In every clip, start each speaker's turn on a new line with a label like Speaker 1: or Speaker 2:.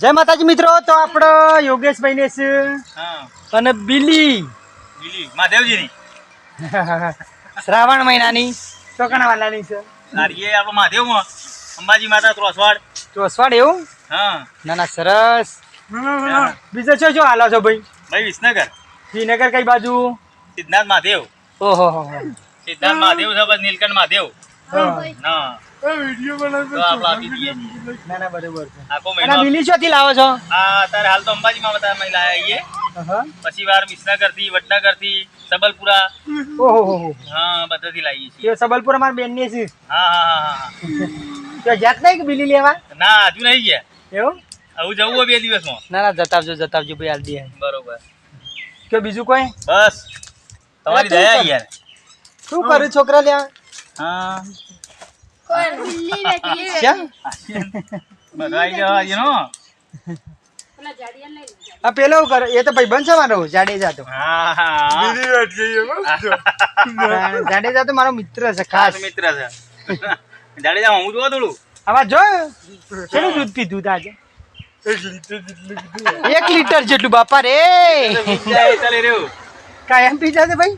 Speaker 1: જય માતાજી મિત્રો તો આપણો યોગેશભાઈ ને છે
Speaker 2: હા.
Speaker 1: અને બિલી.
Speaker 2: બીલી મહાદેવજીની
Speaker 1: શ્રાવણ મહિનાની ચોકણા વાલાની છે?
Speaker 2: આરીએ આપણો મહાદેવમાં અંબાજી માતા ત્રોસવાડ.
Speaker 1: ચોસવાડ એવું?
Speaker 2: હા.
Speaker 1: ના ના સરસ. બીજો શું શું હાલો છો ભાઈ?
Speaker 2: ભાઈ વિસનગર.
Speaker 1: શ્રીનગર કઈ બાજુ?
Speaker 2: સિદ્ધાર્થ મહાદેવ.
Speaker 1: ઓહો હો હો.
Speaker 2: સિદ્ધાર્થ મહાદેવ છે બસ નીલકંઠ મહાદેવ.
Speaker 1: હા. લાવો છો?
Speaker 2: આ અત્યારે હાલ તો અંબાજીમાં બધા મહિલા આવીએ. પછી વાર મિશ્રાગરથી વડનગરથી સબલપુરા.
Speaker 1: ઓહો હો હો.
Speaker 2: હા બધાથી લાવીએ છીએ.
Speaker 1: સબલપુર અમારા બેનની છે.
Speaker 2: હા હા હા
Speaker 1: તો જાત નહીં કે બિલી લેવા?
Speaker 2: ના હજુ નહીં ગયા.
Speaker 1: એવું?
Speaker 2: હવે જવું હોય બે દિવસમાં.
Speaker 1: ના ના જતાવજો જતાવજો ભાઈ હાલ દે
Speaker 2: બરોબર.
Speaker 1: કે બીજું કોઈ?
Speaker 2: બસ. તમારી દયા યાર.
Speaker 1: શું કર્યું છોકરા લેવા
Speaker 2: હા.
Speaker 1: આ પેલો કરે એ તો ભાઈ બંધ મારો જાડેજા તો.
Speaker 2: હા હા
Speaker 1: જાડેજા તો મારો મિત્ર છે
Speaker 2: ખાસ. મિત્ર છે. જાડેજા હું જોવા થોડું?
Speaker 1: આવા જો. કેટલું દૂધ પીધું તા આજે? એક લીટર જેટલું બાપા રે કાયમ પીતા છે ભાઈ?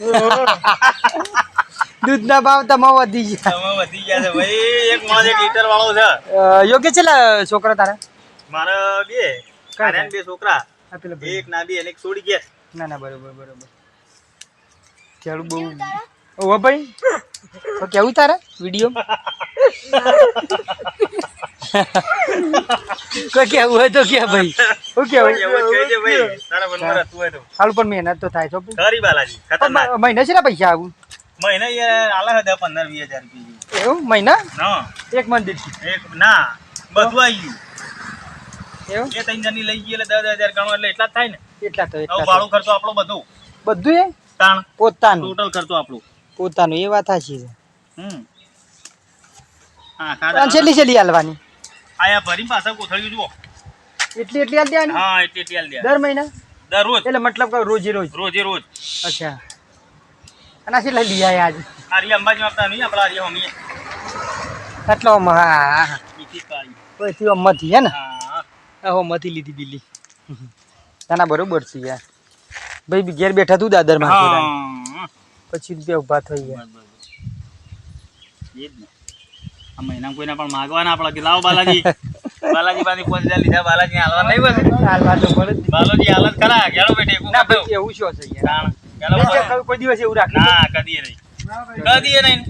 Speaker 2: હવ
Speaker 1: દૂધના ભાવ તમામ વધી ગયા.
Speaker 2: તમે વધી ગયા છે. ભાઈ એક માણસ એક લીટર વાળો છે.
Speaker 1: યોગ્ય છે છોકરા તારા?
Speaker 2: મારા બે.
Speaker 1: કયા
Speaker 2: બે છોકરા. એક ના બે એક છોડી ગયા.
Speaker 1: ના ના બરોબર બરોબર. કેવું બહુ? ઓ ભાઈ. તો કેવું તારે? વીડિયો? કોઈ કેવું હોય તો કે ભાઈ? શું કેવું
Speaker 2: એવું જ કહી દે ભાઈ. તારા મનમાં રહેતું હોય તો.
Speaker 1: હાલ પણ મહેનત તો થાય છો.
Speaker 2: બાલાજી
Speaker 1: મહિને છે ને પૈસા આવું?
Speaker 2: મહિને યાર આલે છે પંદર વીસ હજાર રૂપિયા
Speaker 1: એવું? મહિના?
Speaker 2: હા.
Speaker 1: એક મંદિર
Speaker 2: એક ના બધું આવી
Speaker 1: એવું?
Speaker 2: એ ત્રણ જણની લઈ ગઈ એટલે દસ હજાર ગણો એટલે એટલા જ થાય ને.
Speaker 1: એટલા તો એટલા.
Speaker 2: ભાડું ખર્ચો આપણો બધું.
Speaker 1: બધું એ?
Speaker 2: તાણ.
Speaker 1: પોતાનું.
Speaker 2: ટોટલ ખર્ચો આપણો.
Speaker 1: પોતાનું એ વાત સાચી છે.
Speaker 2: હમ. હા
Speaker 1: છેલ્લી છેલ્લી હાલવાની
Speaker 2: આયા ભરી પાછા કોથળીઓ જુઓ.
Speaker 1: એટલી એટલી હાલ દેવાની?
Speaker 2: હા એટલી એટલી હાલ
Speaker 1: દર મહિના?
Speaker 2: દરરોજ.
Speaker 1: એટલે મતલબ કે રોજે રોજ?
Speaker 2: રોજે રોજ.
Speaker 1: અચ્છા. અને છેલ્લા લઈ આયા આજે
Speaker 2: આરી અંબાજી આપતા નહીં આપણા આરી હોમી
Speaker 1: આમ હા હા,
Speaker 2: પાડી
Speaker 1: પછી અમથી હે ને?
Speaker 2: હા.
Speaker 1: આહો મથી લીધી બિલ્લી. ના ના બરોબર છે યાર. ભાઈ બી ઘેર બેઠા તું
Speaker 2: દાદરમાં
Speaker 1: પછી રૂપિયા ઊભા થઈ ગયા.
Speaker 2: એ જ ને. આ મહિના કોઈને પણ માગવાના આપણા કે લાવો બાલાજી. બાલાજી પાસે પાંચ હજાર લીધા બાલાજી હાલવા નહીં બસ
Speaker 1: હાલવા તો પડે
Speaker 2: બાલાજી હાલત ખરા ગેડો બેઠે
Speaker 1: ના ભાઈ એવું શું છે યાર? કોઈ દિવસ એવું રાખે.
Speaker 2: ના નહીં. નહીં.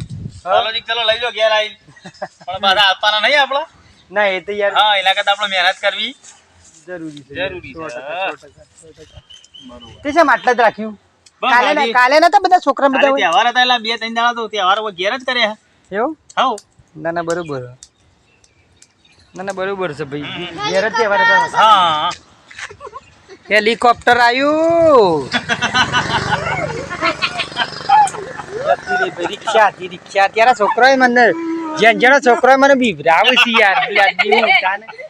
Speaker 2: ચલો લઈ જાઓ ઘેર આવી પણ આપવાના નહીં આપણા?
Speaker 1: ના એ તો યાર
Speaker 2: હા એના કરતા આપણે મહેનત કરવી
Speaker 1: જરૂરી છે.
Speaker 2: જરૂરી છે.
Speaker 1: તે આટલા જ રાખ્યું? કાલે ના કાલે નતા બધા છોકરા બધા
Speaker 2: તહેવાર હતા એટલે બે ત્રણ દાડા તો તહેવાર હવે ઘેર જ કર્યા.
Speaker 1: એવું?
Speaker 2: હવ.
Speaker 1: ના ના બરોબર. ના ના બરોબર છે ભાઈ. ઘેર જ તહેવાર
Speaker 2: હા.
Speaker 1: હેલિકોપ્ટર આવ્યું રિક્ષા હતી રિક્ષા ત્યારે છોકરાએ મને જેન જેનો છોકરાએ મને બીવરાવે છે યાર પેલા જીવ કાંઈ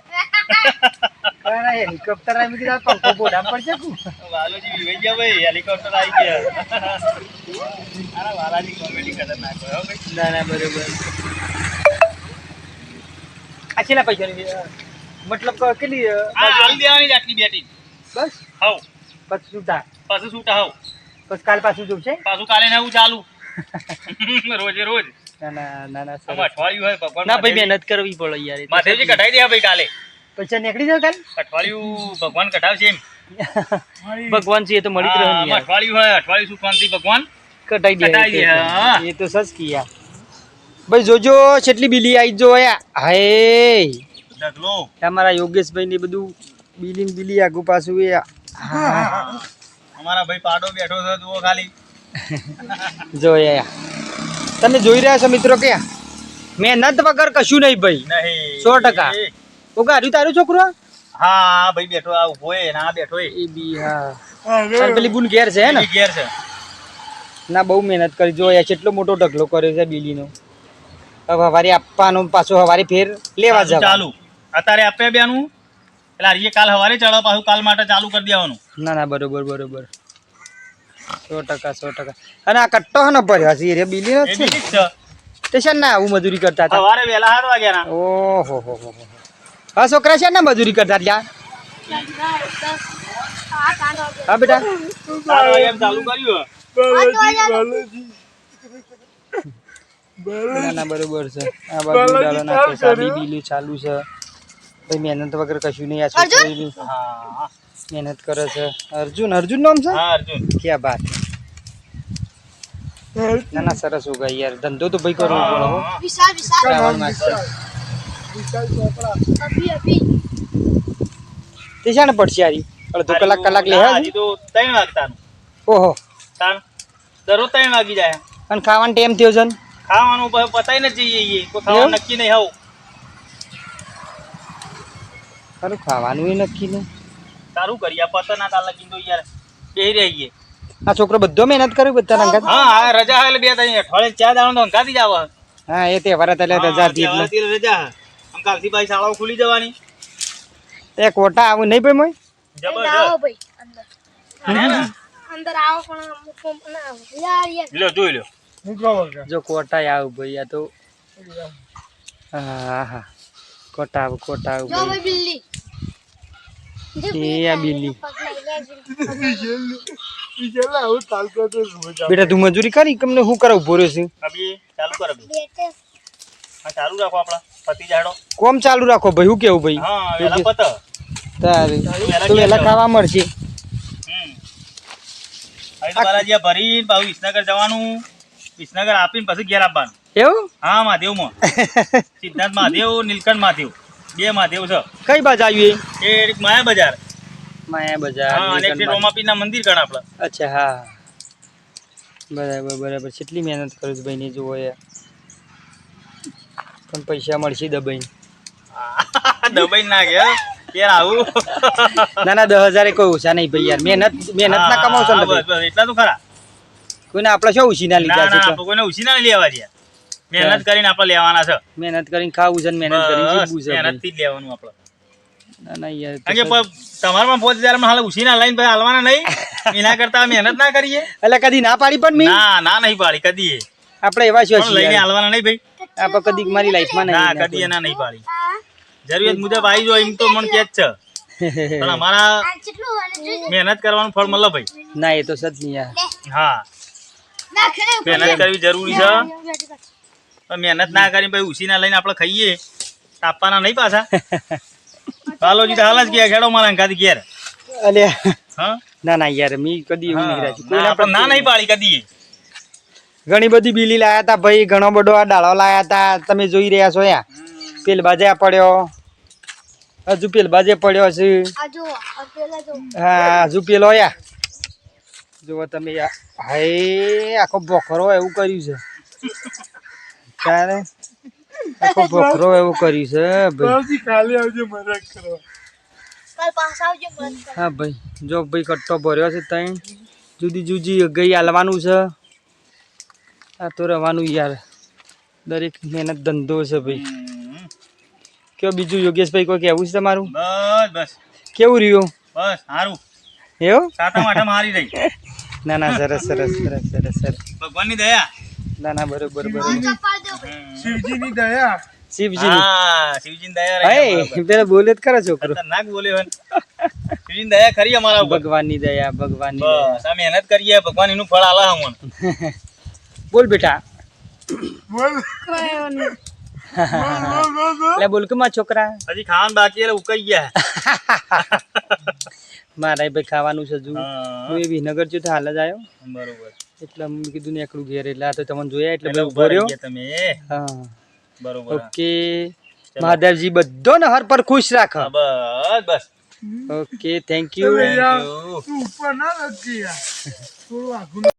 Speaker 1: હેલિકોપ્ટર આવી કીધું પંખો બોડા પડશે કુ?
Speaker 2: વાલોજી વિવાઈ ગયા ભાઈ હેલિકોપ્ટર આવી ગયા. અરે વાલાજી કોમેડી ખતરનાક હોય ભાઈ.
Speaker 1: ના ના બરોબર. આ કેટલા પૈસાની મતલબ કેટલી
Speaker 2: આ આટલી બેટી
Speaker 1: બસ?
Speaker 2: હવ.
Speaker 1: પછી થાય?
Speaker 2: પાછું છૂટા
Speaker 1: પછી કાલ પાછું છે
Speaker 2: પાછું કાલે નવું ચાલુ. રોજે રોજ.
Speaker 1: ના ના ના ના
Speaker 2: અઠવાડિયું હોય ભગવાન
Speaker 1: ના ભાઈ મહેનત કરવી પડે યાર
Speaker 2: મહાદેવજી કઢાઈ દે ભાઈ કાલે.
Speaker 1: પૈસા નીકળી જાય કાલ?
Speaker 2: અઠવાડિયું ભગવાન કઢાવશે એમ.
Speaker 1: ભગવાન છે એ તો મળી જ
Speaker 2: હા,
Speaker 1: રહે ને
Speaker 2: આમ
Speaker 1: યાર.
Speaker 2: અઠવાડિયું હોય અઠવાડિયું સુખવાંતિ ભગવાન?
Speaker 1: કટાઈ દે એ તો.
Speaker 2: હા.
Speaker 1: એ સચ કી ભાઈ જોજો છેટલી બિલી આવી જો હાય.
Speaker 2: ઢગલો
Speaker 1: તમારા યોગેશભાઈ ને બધું બિલી ને બિલી આગુ પાછું એ
Speaker 2: અમારા ભાઈ પાડો બેઠો છે જુઓ ખાલી.
Speaker 1: જો આયા તમે જોઈ રહ્યા છો મિત્રો કે મહેનત વગર કશું નહીં ભાઈ.
Speaker 2: નહીં.
Speaker 1: સો ટકા. તો ગાડ્યું તારું છોકરો
Speaker 2: હા ભાઈ બેઠો આ ઊભો ના બેઠો એ.
Speaker 1: એ બી હા. પેલી બુન ઘેર છે હે ને?
Speaker 2: ઘેર છે.
Speaker 1: ના બહુ મહેનત કરી. જો યાર કેટલો મોટો ઢગલો કર્યો છે બિલીનો. હવે હવારે આપવાનો પાછો હવારે ફેર લેવા
Speaker 2: ચાલુ
Speaker 1: જવા
Speaker 2: ચાલુ. અત્યારે આપે બેનું. એટલે કાલ હવારે ચડો પાછું કાલ માટે ચાલુ કરી દેવાનું.
Speaker 1: ના ના બરોબર બરોબર. સો ટકા સો ટકા. અને આ કટ્ટો હે ભર્યો છે
Speaker 2: રે
Speaker 1: છે ને?
Speaker 2: બીજી જ છે.
Speaker 1: તે છે ના આવું મજૂરી કરતા હતા.
Speaker 2: સવારે વહેલા સાત વાગ્યાના.
Speaker 1: ઓહો હો હો હો હા. છોકરા છે ને મજૂરી કરતા ત્યાં હા બેટા.
Speaker 2: ચાલુ કર્યું
Speaker 1: ના ના બરોબર છે. આ બાજુ બીલું ચાલુ છે. ભાઈ મહેનત વગર કશું નહીં આ
Speaker 2: છોકરીની
Speaker 1: મહેનત કરે છે. અર્જુન અર્જુન નામ છે?
Speaker 2: અર્જુન.
Speaker 1: ક્યાં વાત ના ના સરસ ઉગા યાર. ધંધો તો ભાઈ કરો પડે
Speaker 3: વિશાલ વિશાલ.
Speaker 1: તે પડશે આરી અડધો કલાક કલાક લે
Speaker 2: હજી તો ત્રણ વાગતાનું.
Speaker 1: ઓહો.
Speaker 2: ત્રણ દરરોજ ત્રણ વાગી જાય.
Speaker 1: અને ખાવાનું ટાઈમ થયો છે
Speaker 2: ખાવાનું પતાઈ પતાઈને જઈએ કોઈ ખાવાનું નક્કી નહીં આવું
Speaker 1: તારું ખાવાનું એ નક્કી નહીં.
Speaker 2: સારું કરીએ પતના તા લગી દો યાર. બે રહીએ.
Speaker 1: આ છોકરો બધો મહેનત કર્યું બધા
Speaker 2: હા હા રજા એટલે બે તઈ અઠવાડિયે ચાર દાડો તો અંગાતી જાવ
Speaker 1: હા એ તે વરત એટલે રજા
Speaker 2: દી રજા. અંકાલથી ભાઈ શાળાઓ ખુલી જવાની.
Speaker 1: એ કોટા આવું નહીં ભાઈ મોય?
Speaker 2: જબરજસ્ત ભાઈ અંદર.
Speaker 3: અંદર. આવો પણ મુકો ના યાર યાર
Speaker 2: લ્યો. જોઈ લ્યો.
Speaker 1: જો કોટા આવ ભાઈ આ તો. હા હા કોટા આવ કોટા આવ ભાઈ બિલ્લી. બેટા તું મજૂરી કરી તમને શું કરે ઊભો રહ્યો
Speaker 2: ચાલુ કર ચાલુ રાખો આપણા. પતિ જાડો.
Speaker 1: કોમ ચાલુ રાખો ભાઈ હું કેવું ભાઈ?
Speaker 2: હા વેલા પત.
Speaker 1: તારે. તો વહેલા ખાવા મળશે.
Speaker 2: ભરીને પાછું વિસનગર જવાનું. વિસનગર આપીને પછી ઘેર આપવાનું
Speaker 1: એવું?
Speaker 2: હા મહાદેવમાં. સિદ્ધાર્થ મહાદેવ નીલકંઠ મહાદેવ. બે મહાદેવ છે.
Speaker 1: કઈ બાજુ આવ્યું
Speaker 2: એ? માયા બજાર.
Speaker 1: માયા બજાર
Speaker 2: હા અને એક મંદિર ગણ આપડે
Speaker 1: અચ્છા હા. બરાબર બરાબર. કેટલી મહેનત કરું છું ભાઈ ને જુઓ પણ પૈસા મળશે દબાઈ
Speaker 2: દબાઈ ના ગયા યાર આવું.
Speaker 1: ના ના દસ હજાર કોઈ ઓછા નહીં ભાઈ યાર. મહેનત મહેનત ના કમાવશો
Speaker 2: એટલા તો ખરા.
Speaker 1: કોઈને આપણે શું ઉછી ના લીધા છે
Speaker 2: કોઈને ઉછી ના લેવા દે. મહેનત કરીને આપણે લેવાના છે.
Speaker 1: મહેનત કરીને ખાવું છે મહેનત કરીને જીવવું છે
Speaker 2: મહેનતથી લેવાનું આપણે.
Speaker 1: ના ના
Speaker 2: ત્યારે હાલ ઉછીના એના કરતા મહેનત ના કરીએ.
Speaker 1: એટલે કદી ના પાડી પણ
Speaker 2: ના ના પાડી કદી
Speaker 1: આપણે એવા
Speaker 2: છીએ લઈને હાલવાના નહીં ભાઈ.
Speaker 1: આપણે કદી મારી લાઈફમાં નહીં ના
Speaker 2: કદી એના નહીં પાડી. જરૂરિયાત મુજબ આવી જો એમ તો મને કે છે. પણ મહેનત કરવાનું ફળ મળે ભાઈ.
Speaker 1: ના એ તો સચ નહીં
Speaker 2: હા. મહેનત કરવી જરૂરી છે. મહેનત ના કરીને ભાઈ ઉસીના લઈને આપણે ખાઈએ. તાપવાના નહીં પાછા. હાલો જી હાલ જ ગયા. ખેડો મારા કાદી ઘેર.
Speaker 1: અલે. ના ના યાર મી કદી એવું
Speaker 2: ના નહીં પાડી કદી.
Speaker 1: ઘણી બધી બીલી લાયા હતા ભાઈ ઘણો બધો આ ડાળો લાયા હતા. તમે જોઈ રહ્યા છો યા પેલ બાજે પડ્યો. હજુ પેલ બાજે પડ્યો છે. હા હજુ પેલો યા જુઓ તમે હાય આખો બોખરો એવું કર્યું છે. તારે આખો બકરો એવો કર્યું છે ભાઈ.
Speaker 3: કાલે આવજો
Speaker 1: હા ભાઈ. જો ભાઈ કટ્ટો ભર્યો છે ત્યાં જુદી જુદી ગઈ હાલવાનું છે. આ તો રવાનું યાર. દરેક મહેનત ધંધો છે ભાઈ. કયો બીજું યોગેશભાઈ કોઈ કહેવું છે તમારું?
Speaker 2: બસ બસ.
Speaker 1: કેવું રહ્યું?
Speaker 2: બસ સારું
Speaker 1: એવું?
Speaker 2: સાતા માઠા મારી રહી.
Speaker 1: ના ના સરસ સરસ સરસ સરસ સરસ.
Speaker 2: ભગવાનની દયા.
Speaker 1: ના ના બરોબર બરોબર.
Speaker 2: શિવજીની દયા.
Speaker 1: શિવજી
Speaker 2: હા શિવજીની દયા ભાઈ
Speaker 1: પેલા બોલે જ ખરા છોકરો.
Speaker 2: ખતરનાક બોલે હોય દયા ખરી અમારા
Speaker 1: ભગવાનની દયા ભગવાનની દયા.
Speaker 2: મહેનત કરીએ ભગવાન એનું ફળ આલા
Speaker 1: બોલ બેટા. બોલ. લે કે છોકરા?
Speaker 2: હજી ખાવાનું બાકી એટલે ઉકાઈ ગયા.
Speaker 1: મારા ભાઈ ખાવાનું છે જુ
Speaker 2: હું.
Speaker 1: એ વિનગર છું હાલ જ આવ્યો
Speaker 2: બરોબર.
Speaker 1: એટલે મેં કીધું ને એકલું ઘેર એટલે આ તો તમને જોયા એટલે ઊભો રહ્યો
Speaker 2: તમે
Speaker 1: હા.
Speaker 2: બરોબર
Speaker 1: ઓકે. મહાદેવજી બધો ને હર પર ખુશ રાખ.
Speaker 2: બસ બસ.
Speaker 1: Okay thank you
Speaker 2: Thank you.